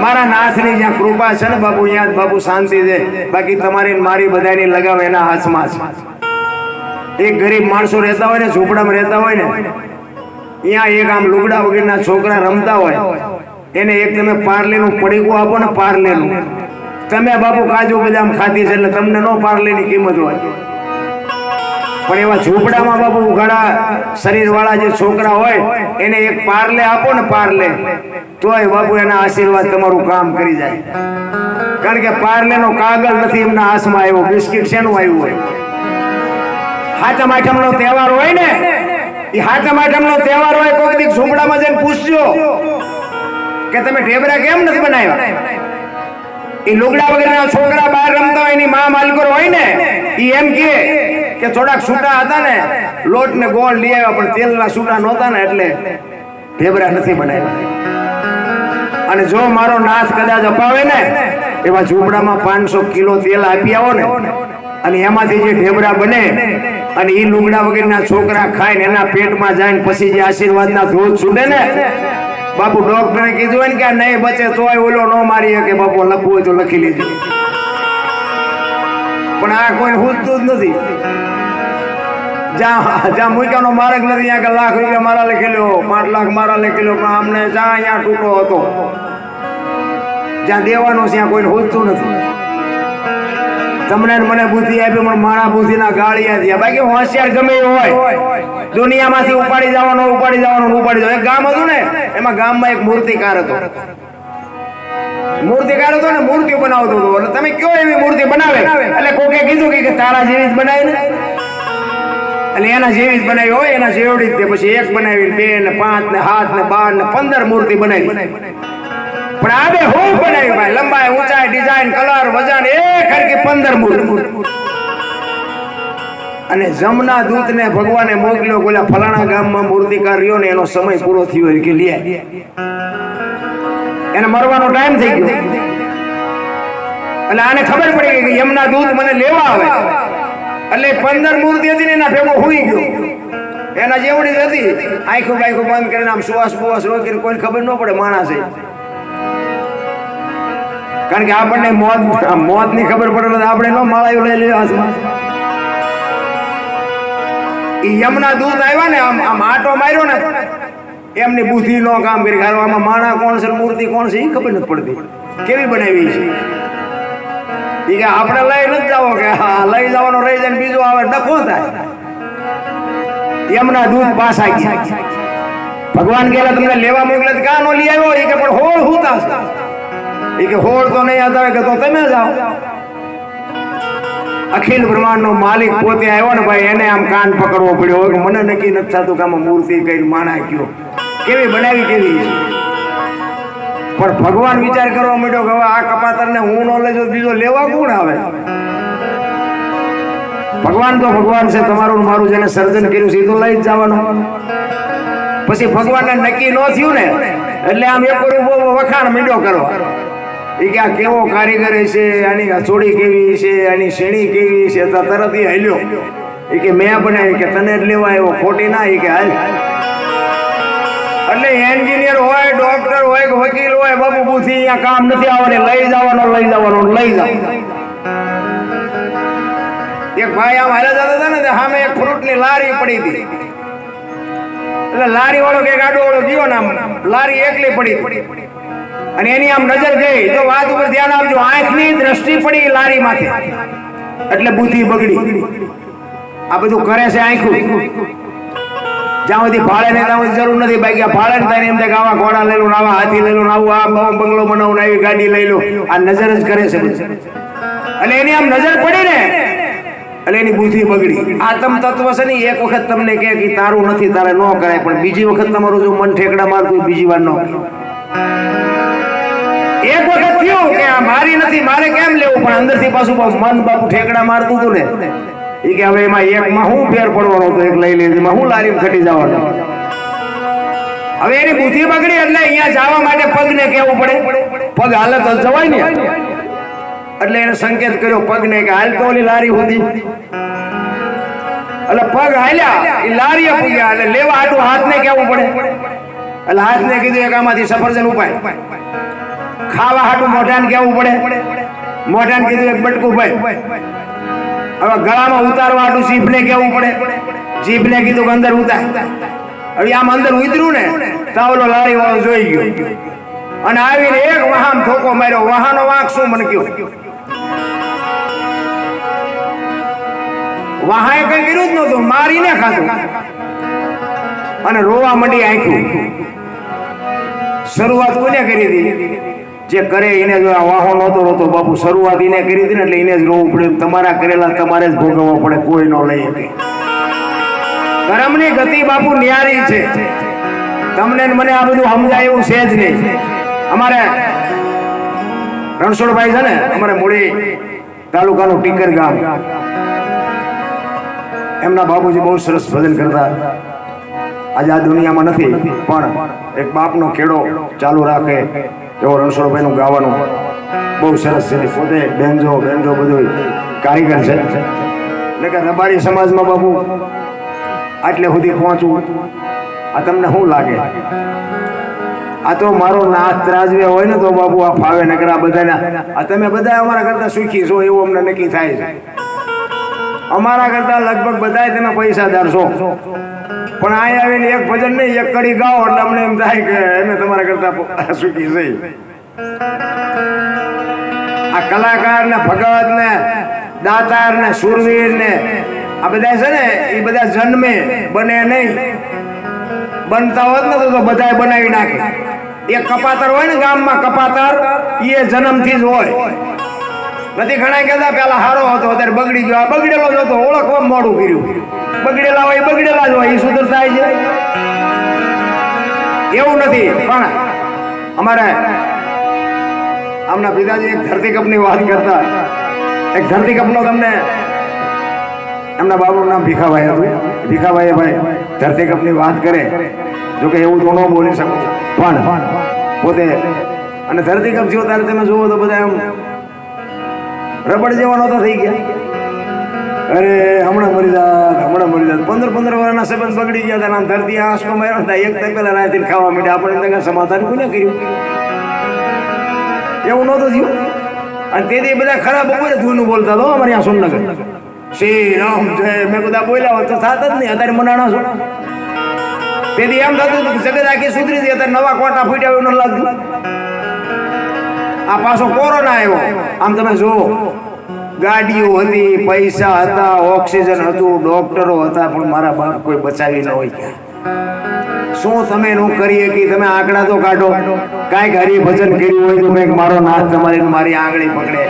મારા નાથની જ્યાં કૃપા છે ને બાપુ ત્યાં બાપુ શાંતિ છે બાકી તમારી મારી બધાની લગાવ એના હાથમાં છે. એક ગરીબ માણસો રહેતા હોય ને, ઝૂંપડામાં રહેતા હોય ને, અહીંયા એક આમ લુગડા વગેરેના છોકરા રમતા હોય, એને એક તમે પાર્લેનું પડીકું આપો ને પાર્લેનું. તમે બાપુ કાજુ બદામ ખાધી છે એટલે તમને નો પાર્લેની કિંમત હોય. પણ એવા ઝૂંપડામાં બાપુ ઘણા શરીર વાળા જે છોકરા હોય, એને એક પારલે આપો ને પારલે. તોય બાપુ એના આશીર્વાદ તમારું કામ કરી જાય. કારણ કે પારલેનો કાગળ નથી એમના હાથમાં આવ્યો, બિસ્કિટ શેનું આવ્યું હોય? હાથમ આઠમ નો તહેવાર હોય ને? એ હાથમ આઠમ નો તહેવાર હોય કોઈ દીક ઝૂંપડામાં જઈને પૂછજો કે તમે ઢેબરા કેમ નથી બનાવ્યા? એ લુગડા વગેરેના છોકરા બહાર રમતા હોય એની મા માલકોર હોય ને એ એમ કે કે થોડાક છૂટા હતા ને, લોટ ને ગોળ લઈ આવ્યા, પણ તેલના છૂટા નહોતા ને એટલે ઢેબરા નથી બનાવ્યા. અને જો મારો નાશ કદાચ અપાવે ને, એવા ઝૂંપડામાં પાંચસો કિલો તેલ આપી આવો ને, અને એમાંથી જે ઢેબરા બને, અને એ લુગડા વગેરેના છોકરા ખાય ને એના પેટમાં જાય ને પછી જે આશીર્વાદના ધોધ છૂટે ને બાપુ ડોક્ટરે કીધું હોય ને કે નહીં બચે તોય ઓલો ન મારી કે બાપુ લખવું હોય તો લખી લેજો. પણ આ કોઈ પૂછતું જ નથી. જ્યાં જ્યાં મૂક્યાનો માર્ગ નથી, ત્યાં લાખ રૂપિયા મારા લખેલો પાંચ લાખ મારા લખેલો પણ અમને જ્યાં અહીંયા તૂટો હતો, જ્યાં દેવાનો ત્યાં કોઈને હોતું નથી. તમને મને બુદ્ધિ આપી, પણ મારા બુદ્ધિના ગાળિયા થયા બાકી હોશિયાર ગમે હોય. દુનિયામાંથી ઉપાડી જવાનો ઉપાડી જવાનો ઉપાડી જવાનો. એક ગામ હતું ને એમાં ગામમાં એક મૂર્તિકાર હતો. મૂર્તિકાર હતો ને મૂર્તિ બનાવતો હતો. એટલે તમે કયો એવી મૂર્તિ બનાવે? એટલે કોકે કીધું કે તારા જેવી જ બનાવી ને. એટલે એના જેવી જ બનાવી હોય, એના જેવડી જ પછી એક બનાવી બે ને પાંચ ને સાત ને બાર ને પંદર મૂર્તિ બનાવી. પણ આ બે હું બનાવી ભાઈ? લંબાઈ, ઊંચાઈ, ડિઝાઇન, કલર, વજન, એક હરકી પંદર મૂર્તિ. અને જમના દૂતને ભગવાને મોકલ્યો બોલા ફલાણા ગામમાં મૂર્તિકાર રહ્યો ને એનો સમય પૂરો થયો કે લે. એને મરવાનો ટાઈમ થઈ ગયો. એટલે આને ખબર પડી ગઈ કે યમના દૂત મને લેવા આવે. એટલે પંદર મૂર્તિ હતી ને એના ભેગો હોઈ ગયો. એના જેવડી જ હતી. આંખો બાંખો બંધ કરીને આમ સુવાસ બુવાસ રોકીને કોઈને ખબર ન પડે માણસ કારણ કે આપણને મોત મોતની ખબર પડે આપણે ન માળાયું લઈ લઈએ ઈ યમના દૂત આવ્યા ને, આમ આમ આટો માર્યો ને, એમની બુદ્ધિ નો કામ કરી આમાં માણા કોણ છે મૂર્તિ કોણ છે એ ખબર નથી પડતી. કેવી બનાવી છે ઈ કે આપણે લઈ નથી જાવો કે, હા, લઈ જવાનો રહી જાય બીજો આવે, ડખો થાય. એમના દૂધ પાછા ભગવાન કહેલા, તમને લેવા મોકલે કાં નો લઈ આવ્યો? એ કે, પણ હોળ હુતા એ કે, હોળ તો નહીં આવતા કે તો તમે જાઓ. અખિલ બ્રહ્માંડ નો માલિક પોતે આવ્યો ને ભાઈ, એને આમ કાન પકડવો પડ્યો. હોય મને નક્કી નથી થતું કે આમાં મૂર્તિ કઈ માણા કયો. કેવી બનાવી કેવી પણ ભગવાન વિચાર કરવા માંડ્યો કે હવે આ કપાતર ને હું નો લેજો બીજો લેવા કોણ આવે? ભગવાન તો ભગવાન છે, તમારું મારું જેને સર્જન કર્યું છે, એ તો લઈ જ જવાનું. પછી ભગવાનને નક્કી ન થયું ને, એટલે આમ એક વખાણ મીંડો કરો એ કે આ કેવો કારીગર છે, આની હથોડી કેવી છે, આની શેણી કેવી છે, તો તરત એ હલ્યો. એ કે મેં બનાવી કે તને જ લેવા આવ્યો ખોટી ના એ કે હાલ. એટલે એન્જિનિયર હોય, ડોક્ટર હોય, કે વકીલ હોય બાબુ બુદ્ધિ અહીંયા કામ નથી આવવાની, લઈ જવાનો લઈ જવાનો, લઈ જાવ એક ભાઈ આમ હારે જતા હતા ને સામે એક ફ્રૂટની લારી પડી હતી. એટલે લારી વાળો કે ગાડો વાળો ગયો ને આમ, લારી એકલી પડી પડી. અને એની આમ નજર ગઈ, તો વાત ઉપર ધ્યાન આપજો, આંખની દ્રષ્ટિ પડી લારી માંથી. એટલે બુદ્ધિ બગડી. આ બધું કરે છે આંખું. જ્યાં સુધી ભાડે ને ત્યાં જરૂર નથી, બાકી આ ભાડે ને થાય એમ થાય આવા ઘોડા લઈ લો આવા હાથી લઈ લો આવું, આ બંગલો બનાવું આવી ગાડી લઈ લો. આ નજર જ કરે છે. એટલે એની આમ નજર પડી ને, એટલે એની બુદ્ધિ બગડી. આતમ તત્વ છે ને એક વખત તમને કહે કે તારું નથી, તારે ન કરાય, પણ બીજી વખત તમારું જો મન ઠેકડા મારતું બીજી વાર ન કરે. એક વખત થયું કે આ મારી નથી, મારે કેમ લેવું? પણ અંદરથી પાછું મન બાપુ ઠેકડા મારતું હતું ને. એ કે હવે એમાં એકમાં હું ફેર પડવાનો હતો, એક લઈ લીધી હું લારી ખટી જવાનો. હવે એની બુદ્ધિ બગડી એટલે અહીંયા જવા માટે પગને કેવું પડે. પગ હાલત જવાય ને. એટલે એને સંકેત કર્યો પગને કે હાલ તો લારી હોતી. એટલે પગ હાલ્યા એ લારીએ પૂગ્યા, એટલે લેવા હાટું હાથને કેવું પડે. એટલે હાથને કીધું, એક આમાંથી સફરજન ઉપાય. ખાવા હાટું મોઢાને કેવું પડે. મોઢાને કીધું એક બટકું ભાઈ. હવે ગળામાં ઉતારવા હાટું જીભને કેવું પડે. જીભને કીધું અંદર ઉતાર. હવે આમ અંદર ઉતર્યું ને તાવલો લારી વાળો જોઈ ગયો. અને આવીને એક વાહન ઠોકો માર્યો. વાહનો વાંક શું મને કયો? વાહાએ કઈ કર્યું જ નહોતું. મારીને ખાધું. અને રોવા મંડી આંખ્યું. શરૂઆત કોને કરી હતી? જે કરે એને જો આ વાહો નહોતો રોતો, બાપુ શરૂઆત એને કરી હતી ને એટલે એને જ રોવું પડે તમારા કરેલા તમારે જ ભોગવવા પડે, કોઈ ન લઈ શકે. કર્મની ગતિ બાપુ ન્યારી છે. તમને મને આ બધું સમજાય એવું છે જ નહીં. અમારે રણછોડભાઈ છે ને, અમારે મૂળી તાલુકાનું ટીકર ગામ. એમના બાપુજી બહુ સરસ ભજન કરતા. આજે આ દુનિયામાં નથી, પણ એક બાપનો ખેડો ચાલુ રાખે. એવો રણછોડભાઈનું ગાવાનું બહુ સરસ છે. પોતે બેન્જો બેન્જો બધું કારીગર છે. એટલે કે રબારી સમાજમાં બાબુ આટલે સુધી પહોંચવું આ તમને શું લાગે? આ તો મારો નાથ ત્રાજવે હોય ને તો બાબુ આ ફાવે આ બધાના આ તમે બધા અમારા કરતા સુખી છો, એવું અમને નક્કી થાય છે. અમારા કરતા લગભગ બધા તમે પૈસાદાર છો. પણ અહીંયા આવીને એક ભજન નહીં, એક કડી ગાઓ એટલે અમને એમ થાય કે અમે તમારા કરતા સુખી છે. આ કલાકાર ને ભગવત ને દાતાર ને સુરવીર ને આ બધા છે ને એ બધા જન્મે, બને નહીં. બનતા હોત ને તો બધા બનાવી નાખે. એક કપાતર હોય ને ગામમાં કપાતર એ જન્મથી જ હોય. નથી ઘણા કહેતા પેલા હારો હતો, અત્યારે બગડી ગયો. આ બગડેલો જ હતો, ઓળખવા મોડું કર્યું. બગડેલા હોય, બગડેલા જ હોય એ થાય છે. એવું નથી, પણ અમારે આમના પિતાજી એક ધરતીકપની વાત કરતા. એક ધરતીકપનો તમને એમના બાબુનું નામ ભીખાભાઈ હતું. ભીખાભાઈ ભાઈ ધરતીકપની વાત કરે, જો કે એવું તો ન બોલી શકું. પણ પોતે, અને ધરતીકપ થયો ત્યારે તમે જુઓ તો બધા એમ રબડ જેવા નહોતા થઈ ગયા. અરે, હમણાં મરી જાત, હમણાં મરી જાત. પંદર પંદર વર્ષના સંબંધ બગડી ગયા હતા આમ ધરતી આંસકો માર્યો હતા એક તપેલા રાતે ખાવા માંડ્યા. આપણે એમને સમાધાન કોને કર્યું? એવું નહોતું થયું. અને તેથી બધા ખરાબ બપોરે ધૂનું બોલતા હતા અમારે અહીંયા સોમનગર શ્રી રામ જય. મેં બધા બોલ્યા હોત તો થાત જ નહીં. અત્યારે મનાણા છો. તેથી એમ થતું હતું કે જગત આખી સુધરી હતી અત્યારે નવા કોટા ફૂટ્યા એવું ન લાગતું આ પાછો કોરોના આવ્યો. આમ તમે જુઓ, ગાડીઓ હતી, પૈસા હતા, ઓક્સિજન હતું, ડોક્ટરો હતા, પણ મારા બાપ કોઈ બચાવી ન હોય ક્યાં શું તમે નું કરીએ કે તમે આંકડા તો કાઢો? કાંઈક હરિભજન કર્યું હોય તો કંઈક મારો નાથ તમારી મારી આંગળી પકડે.